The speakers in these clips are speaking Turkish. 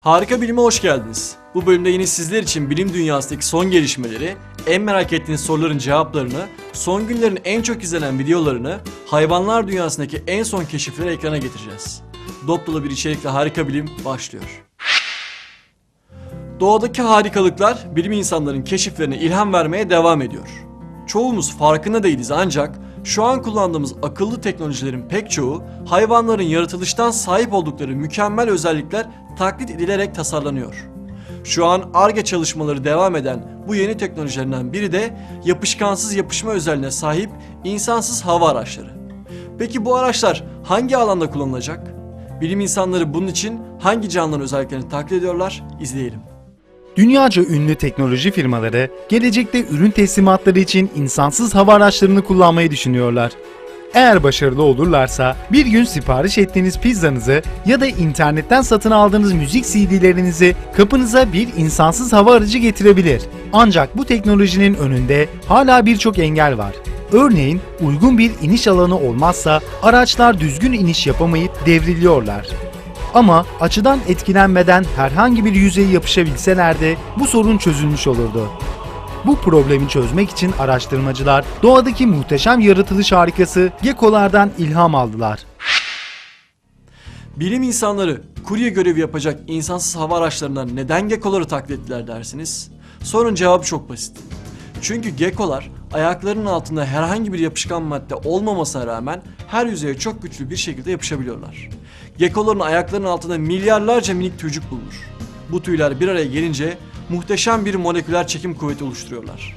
Harika Bilim'e hoş geldiniz. Bu bölümde yine sizler için bilim dünyasındaki son gelişmeleri, en merak ettiğiniz soruların cevaplarını, son günlerin en çok izlenen videolarını, hayvanlar dünyasındaki en son keşifleri ekrana getireceğiz. Dop dolu bir içerikle Harika Bilim başlıyor. Doğadaki harikalıklar bilim insanların keşiflerine ilham vermeye devam ediyor. Çoğumuz farkında değiliz ancak şu an kullandığımız akıllı teknolojilerin pek çoğu hayvanların yaratılıştan sahip oldukları mükemmel özellikler taklit edilerek tasarlanıyor. Şu an ARGE çalışmaları devam eden bu yeni teknolojilerden biri de yapışkansız yapışma özelliğine sahip insansız hava araçları. Peki bu araçlar hangi alanda kullanılacak? Bilim insanları bunun için hangi canlıların özelliklerini taklit ediyorlar? İzleyelim. Dünyaca ünlü teknoloji firmaları gelecekte ürün teslimatları için insansız hava araçlarını kullanmayı düşünüyorlar. Eğer başarılı olurlarsa bir gün sipariş ettiğiniz pizzanızı ya da internetten satın aldığınız müzik CD'lerinizi kapınıza bir insansız hava aracı getirebilir. Ancak bu teknolojinin önünde hala birçok engel var. Örneğin uygun bir iniş alanı olmazsa araçlar düzgün iniş yapamayıp devriliyorlar. Ama açıdan etkilenmeden herhangi bir yüzeye yapışabilselerdi bu sorun çözülmüş olurdu. Bu problemi çözmek için araştırmacılar doğadaki muhteşem yaratılış harikası geckolardan ilham aldılar. Bilim insanları kurye görevi yapacak insansız hava araçlarına neden geckoları taklit ettiler dersiniz? Sorun cevabı çok basit. Çünkü geckolar ayaklarının altında herhangi bir yapışkan madde olmamasına rağmen her yüzeye çok güçlü bir şekilde yapışabiliyorlar. Geckoların ayaklarının altında milyarlarca minik tüycük bulunur. Bu tüyler bir araya gelince muhteşem bir moleküler çekim kuvveti oluşturuyorlar.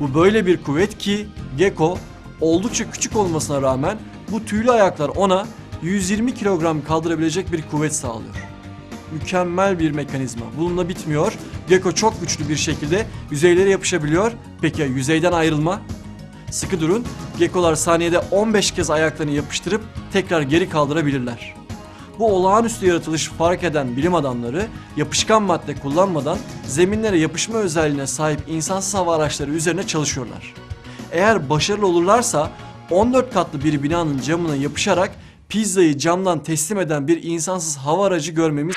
Bu böyle bir kuvvet ki gecko oldukça küçük olmasına rağmen bu tüylü ayaklar ona 120 kilogram kaldırabilecek bir kuvvet sağlıyor. Mükemmel bir mekanizma. Bununla bitmiyor. Gecko çok güçlü bir şekilde yüzeylere yapışabiliyor. Peki yüzeyden ayrılma? Sıkı durun. Geckolar saniyede 15 kez ayaklarını yapıştırıp tekrar geri kaldırabilirler. Bu olağanüstü yaratılış fark eden bilim adamları yapışkan madde kullanmadan zeminlere yapışma özelliğine sahip insansız hava araçları üzerine çalışıyorlar. Eğer başarılı olurlarsa 14 katlı bir binanın camına yapışarak pizzayı camdan teslim eden bir insansız hava aracı görmemiz